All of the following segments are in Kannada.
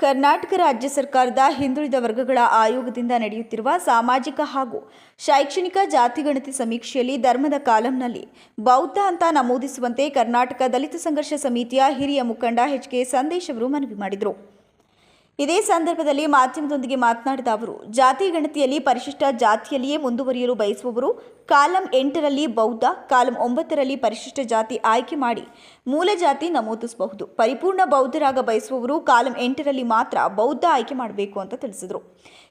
ಕರ್ನಾಟಕ ರಾಜ್ಯ ಸರ್ಕಾರದ ಹಿಂದುಳಿದ ವರ್ಗಗಳ ಆಯೋಗದಿಂದ ನಡೆಯುತ್ತಿರುವ ಸಾಮಾಜಿಕ ಹಾಗೂ ಶೈಕ್ಷಣಿಕ ಜಾತಿಗಣತಿ ಸಮೀಕ್ಷೆಯಲ್ಲಿ ಧರ್ಮದ ಕಾಲಂನಲ್ಲಿ ಬೌದ್ಧ ಅಂತ ನಮೂದಿಸುವಂತೆ ಕರ್ನಾಟಕ ದಲಿತ ಸಂಘರ್ಷ ಸಮಿತಿಯ ಹಿರಿಯ ಮುಖಂಡ ಎಚ್ ಕೆ ಸಂದೇಶ್ ಅವರು ಮನವಿ ಮಾಡಿದರು. ಇದೇ ಸಂದರ್ಭದಲ್ಲಿ ಮಾಧ್ಯಮದೊಂದಿಗೆ ಮಾತನಾಡಿದ ಅವರು, ಜಾತಿ ಗಣತಿಯಲ್ಲಿ ಪರಿಶಿಷ್ಟ ಜಾತಿಯಲ್ಲಿಯೇ ಮುಂದುವರಿಯಲು ಬಯಸುವವರು, ಕಾಲಂ ಎಂಟರಲ್ಲಿ ಬೌದ್ಧ, ಕಾಲಂ ಒಂಬತ್ತರಲ್ಲಿ ಪರಿಶಿಷ್ಟ ಜಾತಿ ಆಯ್ಕೆ ಮಾಡಿ ಮೂಲ ಜಾತಿ ನಮೂದಿಸಬಹುದು. ಪರಿಪೂರ್ಣ ಬೌದ್ಧರಾಗ ಬಯಸುವವರು ಕಾಲಂ ಎಂಟರಲ್ಲಿ ಮಾತ್ರ ಬೌದ್ಧ ಆಯ್ಕೆ ಮಾಡಬೇಕು ಅಂತ ತಿಳಿಸಿದರು.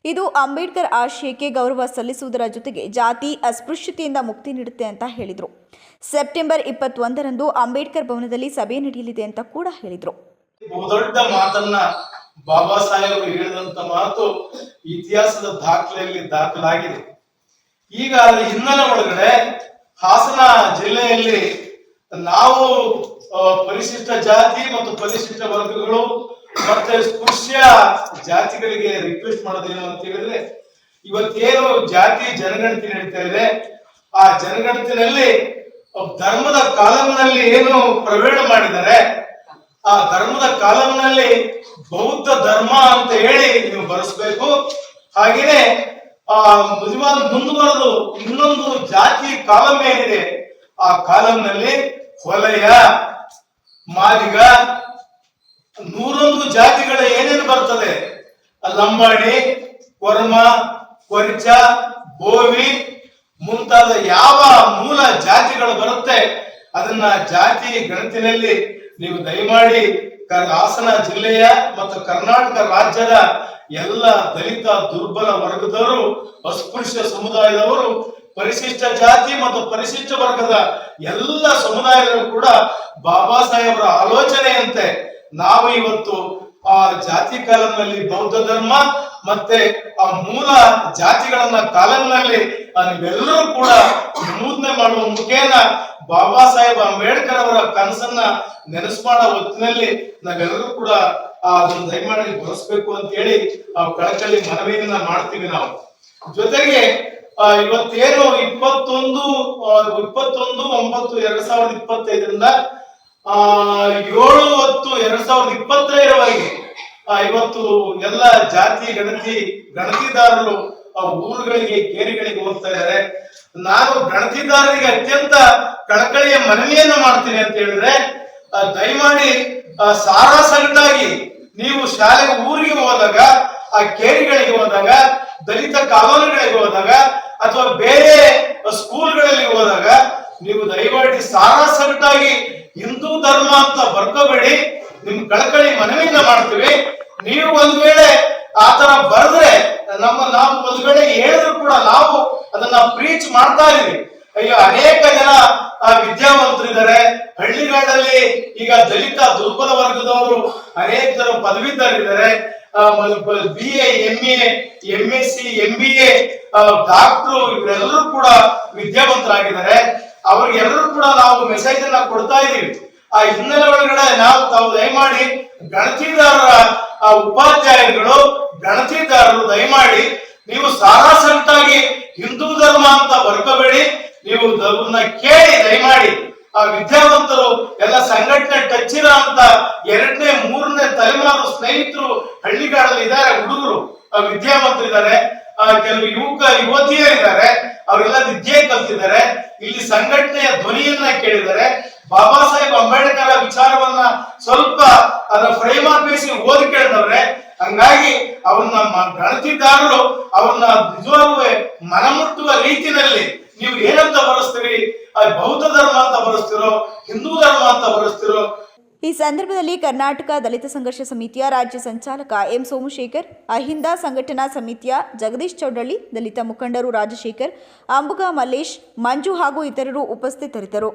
ಇದು ಅಂಬೇಡ್ಕರ್ ಆಶಯಕ್ಕೆ ಗೌರವ ಸಲ್ಲಿಸುವುದರ ಜೊತೆಗೆ ಜಾತಿ ಅಸ್ಪೃಶ್ಯತೆಯಿಂದ ಮುಕ್ತಿ ನೀಡುತ್ತೆ ಅಂತ ಹೇಳಿದರು. ಸೆಪ್ಟೆಂಬರ್ ಇಪ್ಪತ್ತೊಂದರಂದು ಅಂಬೇಡ್ಕರ್ ಭವನದಲ್ಲಿ ಸಭೆ ನಡೆಯಲಿದೆ ಅಂತ ಕೂಡ ಹೇಳಿದರು. ಬಾಬಾ ಸಾಹೇಬರು ಹೇಳಿದಂತ ಮಾತು ಇತಿಹಾಸದ ದಾಖಲೆಯಲ್ಲಿ ದಾಖಲಾಗಿದೆ. ಈಗ ಅದರ ಹಿನ್ನೆಲೆ ಒಳಗಡೆ ಹಾಸನ ಜಿಲ್ಲೆಯಲ್ಲಿ ನಾವು ಪರಿಶಿಷ್ಟ ಜಾತಿ ಮತ್ತು ಪರಿಶಿಷ್ಟ ವರ್ಗಗಳು ಮತ್ತೆ ಸ್ಪೃಶ್ಯ ಜಾತಿಗಳಿಗೆ ರಿಕ್ವೆಸ್ಟ್ ಮಾಡೋದೇನು ಅಂತ ಹೇಳಿದ್ರೆ, ಇವತ್ತೇನು ಜಾತಿ ಜನಗಣತಿ ನಡೀತಾ ಇದೆ. ಆ ಜನಗಣತಿನಲ್ಲಿ ಧರ್ಮದ ಕಾಲಂನಲ್ಲಿ ಏನು ಪ್ರವೇಣ ಮಾಡಿದ್ದಾರೆ ಆ ಧರ್ಮದ ಕಾಲಂನಲ್ಲಿ ಬೌದ್ಧ ಧರ್ಮ ಅಂತ ಹೇಳಿ ನೀವು ಬರೆಸ್ಬೇಕು. ಹಾಗೇನೆ ಆ ನಿಜವಾದ ಮುಂದುವರೆದು ಇನ್ನೊಂದು ಜಾತಿ ಕಾಲಂ ಏನಿದೆ, ಆ ಕಾಲಂನಲ್ಲಿ ಹೊಲೆಯ ಮಾದಿಗ, ನೂರೊಂದು ಜಾತಿಗಳ ಏನೇನು ಬರ್ತದೆ? ಲಂಬಾಣಿ ಕೊರ್ಮ ಕೊರಿಚ ಬೋವಿ ಮುಂತಾದ ಯಾವ ಮೂಲ ಜಾತಿಗಳು ಬರುತ್ತೆ, ಅದನ್ನ ಜಾತಿ ಗಣತಿನಲ್ಲಿ ನೀವು ದಯಮಾಡಿ ಹಾಸನ ಜಿಲ್ಲೆಯ ಮತ್ತು ಕರ್ನಾಟಕ ರಾಜ್ಯದ ಎಲ್ಲ ದಲಿತ ದುರ್ಬಲ ವರ್ಗದವರು, ಅಸ್ಪೃಶ್ಯ ಸಮುದಾಯದವರು, ಪರಿಶಿಷ್ಟ ಜಾತಿ ಮತ್ತು ಪರಿಶಿಷ್ಟ ವರ್ಗದ ಎಲ್ಲ ಸಮುದಾಯಗಳು ಕೂಡ ಬಾಬಾ ಸಾಹೇಬರ ಆಲೋಚನೆಯಂತೆ ನಾವು ಇವತ್ತು ಆ ಜಾತಿ ಕಾಲಂನಲ್ಲಿ ಬೌದ್ಧ ಧರ್ಮ ಮತ್ತೆ ಆ ಮೂಲ ಜಾತಿಗಳನ್ನ ಕಾಲಂನಲ್ಲಿ ನೀವೆಲ್ಲರೂ ಕೂಡ ನಮೂದನೆ ಮಾಡುವ ಮುಖೇನ ಬಾಬಾ ಸಾಹೇಬ್ ಅಂಬೇಡ್ಕರ್ ಅವರ ಕನಸನ್ನ ನೆನೆಸ್ ಮಾಡೋ ಹೊತ್ತಿನಲ್ಲಿ ನಾವೆಲ್ಲರೂ ಕೂಡ ಆ ಅದನ್ನ ದಯಮಾಡಿ ಬಳಸ್ಬೇಕು ಅಂತ ಹೇಳಿ ಆ ಕಳಕಲ್ಲಿ ಮನವಿಯನ್ನ ಮಾಡ್ತೀವಿ ನಾವು. ಜೊತೆಗೆ ಇವತ್ತೇನು ಇಪ್ಪತ್ತೊಂದು ಇಪ್ಪತ್ತೊಂದು, ಒಂಬತ್ತು, ಎರಡ್ ಸಾವಿರದ ಇಪ್ಪತ್ತೈದರಿಂದ ಆ, ಏಳು ಹತ್ತು ಎರಡ್ ಸಾವಿರದ ಇಪ್ಪತ್ತೈದರವರೆಗೆ ಇವತ್ತು ಎಲ್ಲ ಜಾತಿ, ಗಣತಿ, ಗಣತಿದಾರರು ಊರುಗಳಿಗೆ ಕೇರಿಗಳಿಗೆ ಹೋಗ್ತಾ ಇದ್ದಾರೆ. ನಾನು ಗಣತಿದಾರರಿಗೆ ಅತ್ಯಂತ ಕಳಕಳಿಯ ಮನವಿಯನ್ನು ಮಾಡ್ತೀನಿ ಅಂತ ಹೇಳಿದ್ರೆ ದಯಮಾಡಿ ಸಾರಾ ಸಗಟಾಗಿ ನೀವು ಶಾಲೆಗೆ ಊರಿಗೆ ಹೋದಾಗ, ಆ ಕೇರಿಗಳಿಗೆ ಹೋದಾಗ, ದಲಿತ ಕಾಲೋನಿಗಳಿಗೆ ಹೋದಾಗ, ಅಥವಾ ಬೇರೆ ಸ್ಕೂಲ್ಗಳಲ್ಲಿ ಹೋದಾಗ, ನೀವು ದಯಮಾಡಿ ಸಾರಾ ಸಗಟಾಗಿ ಹಿಂದೂ ಧರ್ಮ ಅಂತ ಬರ್ಕೋಬೇಡಿ, ನಿಮ್ ಕಳಕಳಿ ಮನವಿಯನ್ನ ಮಾಡ್ತೀವಿ. ನೀವು ಒಂದ್ ವೇಳೆ ಆತರ ತರ ಬರೆದ್ರೆ ನಮ್ಮ ನಾವು ಒಂದ್ ವೇಳೆ ಹೇಳಿದ್ರು ಕೂಡ ನಾವು ಅದನ್ನ ಪ್ರೀಚ್ ಮಾಡ್ತಾ ಇದೀವಿ. ಅಯ್ಯೋ, ಅನೇಕ ಜನ ವಿದ್ಯಾವಂತರಿದ್ದಾರೆ. ಹಳ್ಳಿಗಳಲ್ಲಿ ಈಗ ದಲಿತ ದುರ್ಬಲ ವರ್ಗದವರು ಅನೇಕ ಜನ ಪದವೀಧರಿದ್ದಾರೆ B A M A M S C M B A doctor ಇವರೆಲ್ಲರೂ ಕೂಡ ವಿದ್ಯಾವಂತರಾಗಿದ್ದಾರೆ. ಅವ್ರಿಗೆಲ್ಲರೂ ಕೂಡ ನಾವು ಮೆಸೇಜ್ ಅನ್ನ ಕೊಡ್ತಾ ಇದೀವಿ ಆ ಹಿನ್ನೆಲೆ ಒಳಗಡೆ ನಾವು ತಾವು ದಯಮಾಡಿ ಗಣತಿದಾರರ, ಆ ಉಪಾಧ್ಯಾಯರುಗಳು ಗಣತಿದಾರರು ದಯಮಾಡಿ ನೀವು ಸಾರಾಸಂಟಾಗಿ ಹಿಂದೂ ಧರ್ಮ ಅಂತ ಬರ್ಕೋಬೇಡಿ. ನೀವು ಧರ್ಮನ ಕೇಳಿ ದಯಮಾಡಿ ಆ ವಿದ್ಯಾವಂತರು ಎಲ್ಲ ಸಂಘಟನೆ ಟಚ್ಚಿರ ಅಂತ ಎರಡನೇ, ಮೂರನೇ ತಲೆಮಾರು ಸ್ನೇಹಿತರು ಹಳ್ಳಿಗಾಡಲ್ಲಿ ಇದ್ದಾರೆ, ಹುಡುಗರು. ಆ ವಿದ್ಯಾವಂತರು ಇದ್ದಾರೆ ಕೆಲವು ಯುವಕ ಯುವತಿಯರಿದ್ದಾರೆ ಅವರೆಲ್ಲ ವಿದ್ಯೆ ಕಲ್ತಿದ್ದಾರೆ. ಇಲ್ಲಿ ಸಂಘಟನೆಯ ಧ್ವನಿಯನ್ನ ಕೇಳಿದ್ದಾರೆ. ಬಾಬಾ ಸಾಹೇಬ್ ಅಂಬೇಡ್ಕರ್ ವಿಚಾರವನ್ನ ಸ್ವಲ್ಪ ಅದರ ಫ್ರೇಮ್ ಆಫ್ ಓದಿ ಕೇಳಿದವ್ರೆ. ಹಂಗಾಗಿ ಅವ್ರನ್ನ ಗಣತಿದಾರರು ಅವ್ರನ್ನ ನಿಜವಾಗ್ಲೂ ಮನಮುಟ್ಟುವ ರೀತಿಯಲ್ಲಿ ನೀವು ಏನಂತ ಬರೆಸ್ತೀರಿ? ಬೌದ್ಧ ಧರ್ಮ ಅಂತ ಬರೆಸ್ತಿರೋ, ಹಿಂದೂ ಧರ್ಮ ಅಂತ ಬರೆಸ್ತಿರೋ ಈ ಸಂದರ್ಭದಲ್ಲಿ ಕರ್ನಾಟಕ ದಲಿತ ಸಂಘರ್ಷ ಸಮಿತಿಯ ರಾಜ್ಯ ಸಂಚಾಲಕ ಎಂ ಸೋಮಶೇಖರ್, ಅಹಿಂದ ಸಂಘಟನಾ ಸಮಿತಿಯ ಜಗದೀಶ್ ಚೌಡಳ್ಳಿ, ದಲಿತ ಮುಖಂಡರು ರಾಜಶೇಖರ್, ಅಂಬುಗ ಮಲ್ಲೇಶ್, ಮಂಜು ಹಾಗೂ ಇತರರು ಉಪಸ್ಥಿತರಿದ್ದರು.